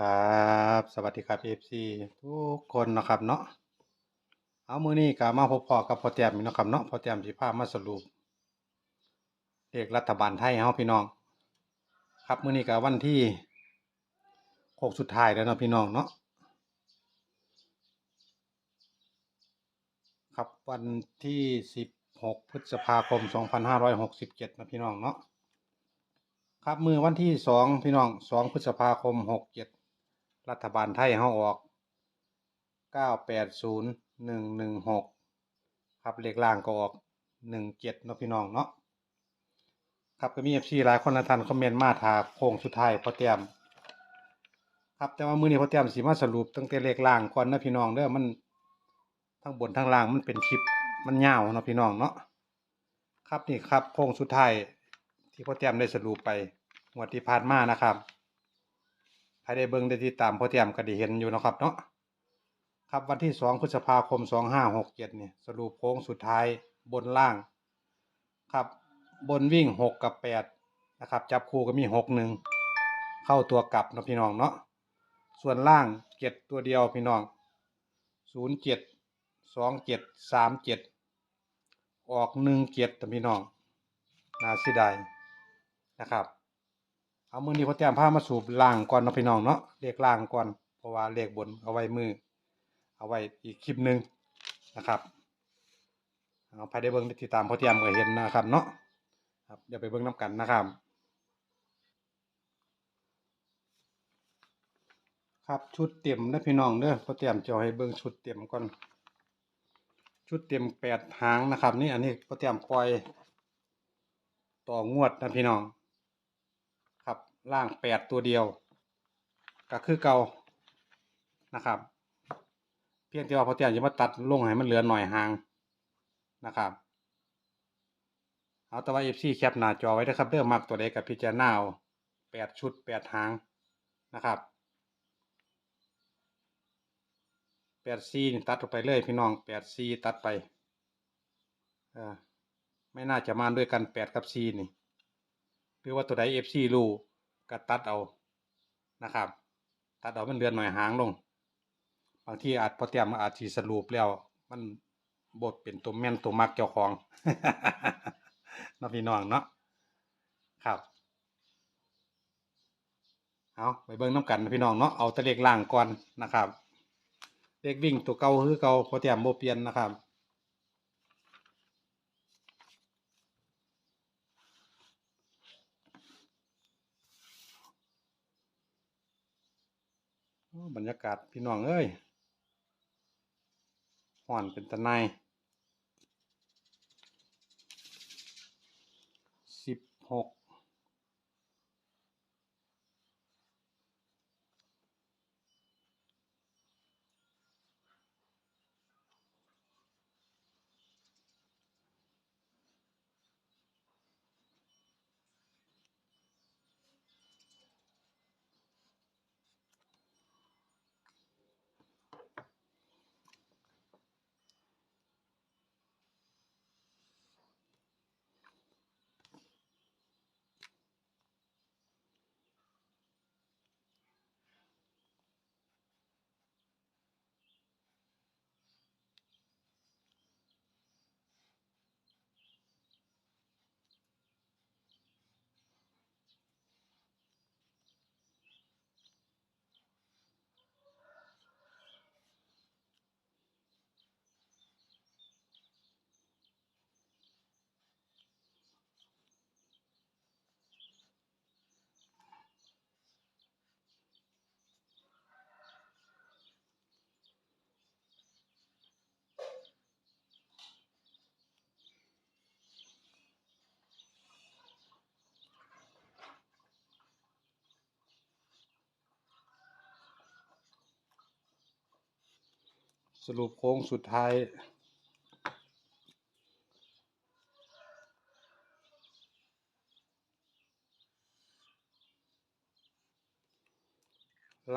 ครับสวัสดีครับ FC ทุกคนนะครับเนาะเอามือนี้ก็มาพบพอกับพอแต้มอีกเนะครับเนาะพอแต้มสิพามาสรุปเลขรัฐบาลไทยเฮาพี่น้อง ครับมือนี้ก็วันที่หกสุดท้ายแล้วเนาะพี่น้องเนาะครับวันที่สิบหกพฤษภาคมสองพันห้าร้อยหกสิบเจ็ดนะพี่น้องเนาะครับมือวันที่สองพี่น้องสองพฤษภาคมหกเจ็ด รัฐบาลไทยเฮาออก 980116 ครับเลขล่างก็ออก 17เนาะพี่น้องเนาะครับก็มี FC หลายคนหลายท่านคอมเมนต์มาถาโค้งสุดท้ายพอเตรียม ครับแต่ว่ามือนี้พอเตรียมสิมาสรุปตั้งแต่เลขล่างก่อนนะพี่น้องเด้อมันทั้งบนทั้งล่างมันเป็นคลิปมันยาวเนาะพี่น้องเนาะครับนี่ครับโค้งสุดท้ายที่พอเตรียมได้สรุปไปงวดที่ผ่านมานะครับ ใครได้เบิ่งได้ติดตามพอเตรียมก็ได้เห็นอยู่นะครับเนาะครับวันที่สองพฤษภาคมสองห้าหกเจ็ดเนี่ยสรุปโค้งสุดท้ายบนล่าง ครับบนวิ่งหกกับแปดนะครับ จับคู่ก็มีหกหนึ่งเข้าตัวกลับนะพี่น้องเนาะส่วนล่างเจ็ดตัวเดียวพี่น้องศูนย์เจ็ดสองเจ็ดสามเจ็ดออกหนึ่งเจ็ดแต่พี่น้องน่าเสียดายนะครับ เอามือนี้พอแต้มผ้ามาสูบล่างก่อนเนาะพี่น้องเนาะเลขล่างก่อนเพราะว่าเลขบนเอาไว้มือ เอาไว้อีกคลิปหนึ่งนะครับเอาไปได้เบิ้งติดตามพอแต้มก็เห็นนะครับเนาะครับเดี๋ยวไปเบิ้งน้ำกันนะครับครับชุดเต็มนะพี่น้องเด้อพอแต้มจะให้เบิ้งชุดเต็มก่อน ชุดเต็มแปดหางนะครับ นี่อันนี้พอแต้มปล่อย ต่องวดนะพี่น้อง ล่างแปดตัวเดียว ก็คือเก่านะครับ เพียงแต่ว่าพอเตียนจะมาตัดลงให้มันเหลือหน่อยห่างนะครับ เอาแต่ว่าเอฟซีแคปหน้าจอไว้นะครับเริ่อมมักตัวใดกับพิจารณาแปดชุดแปดหางนะครับแปดซีนี่ตัดออกไปเลยพี่น้องแปดซีตัดไปไม่น่าจะมาด้วยกันแปดกับซีนี่หรือว่าตัวใดเอฟซีรู้ ก็ตัดเอานะครับ ตัดเอามันเดือนหน่อยหางลง บางทีอาจพอเตรียมอาจสีสรุปแล้ว มันบทเป็นตัวแม่นตัวมักเจ้าของเนาะพี่น้องเนาะครับเอาไปเบิ่งน้ำกันพี่น้องเนาะเอาตะเลขล่างก่อนนะครับเลขวิ่งตัวเก่าคือเก่าพอเตรียมโบเปลี่ยนนะครับ โอ้ บรรยากาศพี่น้องเอ้ยห่อนเป็นตะไนสิบหก สรุปโค้งสุดท้าย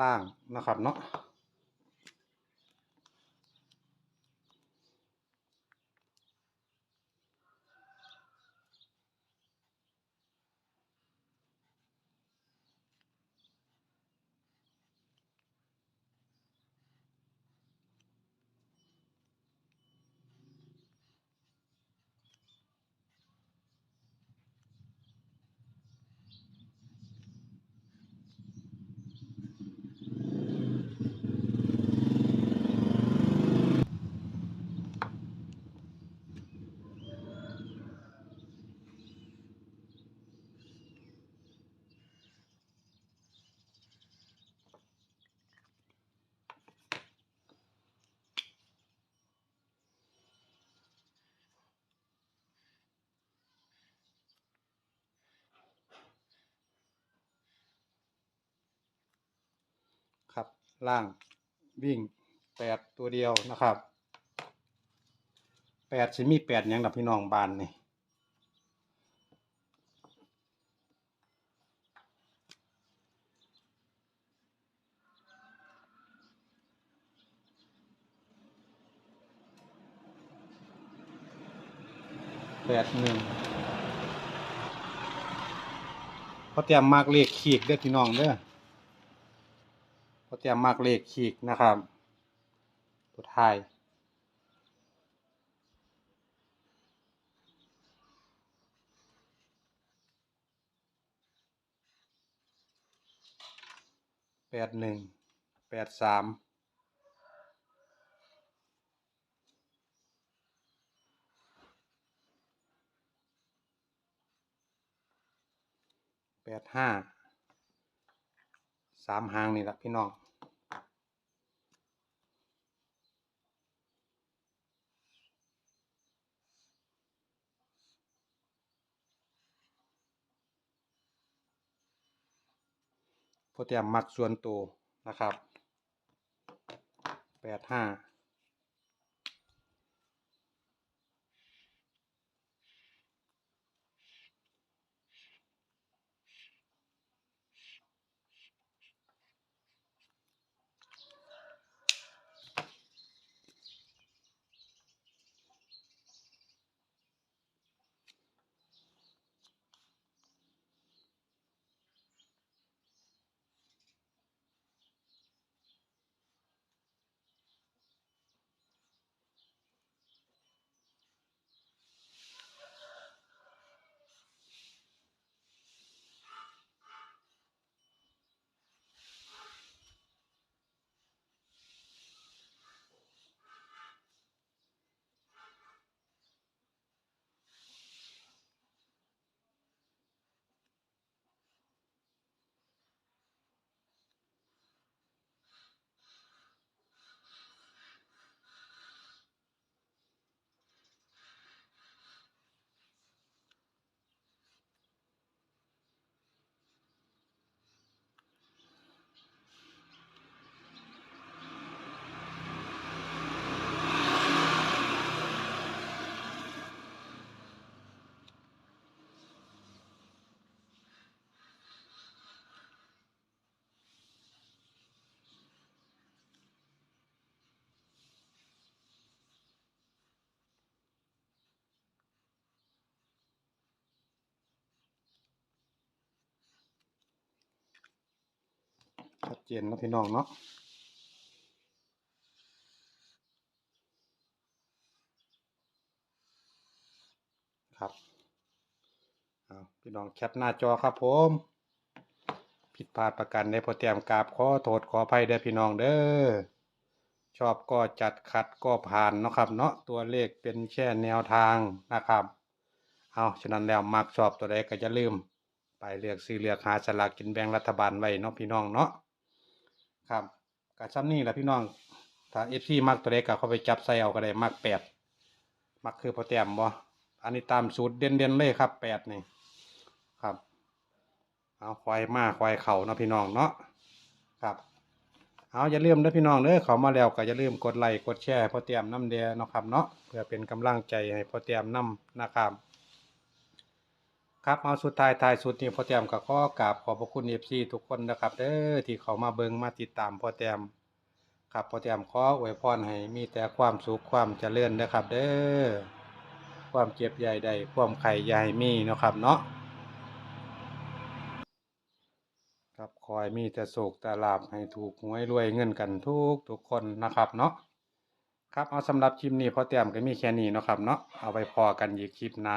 ล่างนะครับเนาะ ล่างวิ่งแปดตัวเดียวนะครับแปดสิมีแปดยังดับพี่น้องบานนี่แปดหนึ่งพอเตรียมมากเลขขีกเด้อพี่น้องเด้อ พอเตรียมมากเลขขีกนะครับ ตัวท้ายแปดหนึ่งแปดสามแปดห้า สามหางนี่แหละพี่น้องโปรแกรมมักส่วนตัวนะครับแปดห้า ชัดเจนนะพี่น้องเนาะครับเอาพี่น้องแคปหน้าจอครับผมผิดพลาดประกันในโปรแกรมกราบขอโทษขออภัยเด้พี่น้องเด้อชอบก็จัดขัดก็ผ่านเนาะครับเนาะตัวเลขเป็นแค่แนวทางนะครับ เอาฉะนั้นแล้วมักชอบตัวใดก็จะลืม ไปเลือกซื้อเลือกหาสลากกินแบ่งรัฐบาลไว้เนาะพี่น้องเนาะ ครับกะซ้ำนี่แหละพี่น้อง ถ้าเอฟซีมักตัวใดก็เข้าไปจับใส่เอาก็ได้มักแปดมักคือพอแต้มบ่อันนี้ตามสูตรเด่นๆเลยครับแปดนี่ครับ เอาควายมาควายเข่านะพี่น้องเนาะครับเอาอย่าลืมนะพี่น้องเด้อเขามาแล้วก็อย่าลืมกดไลค์กดแชร์พอเตรียมน้ำเดียนะครับเนาะเพื่อเป็นกำลังใจให้พอเตรียมน้ำนะครับ ครับเอาสุดท้ายท้ายสุดนี้พ่อเตรียมก็ขอกราบขอบพระคุณเอฟซีทุกคนนะครับเด้อที่เขามาเบิงมาติดตามพ่อเตรียมครับพ่อเตรียมขออวยพรให้มีแต่ความสุขความเจริญนะครับ เด้อความเจ็บใหญ่ใดความไข่ใหญ่มีเนาะครับเนาะครับคอยมีแต่โศกแต่ลาบให้ถูกหวยรวยเงินกันทุกทุกคนนะครับเนาะครับเอาสำหรับคลิปนี้พอเตรียมก็มีแค่นี้เนาะครับเนาะเอาไปพอกันอีกคลิปหน้า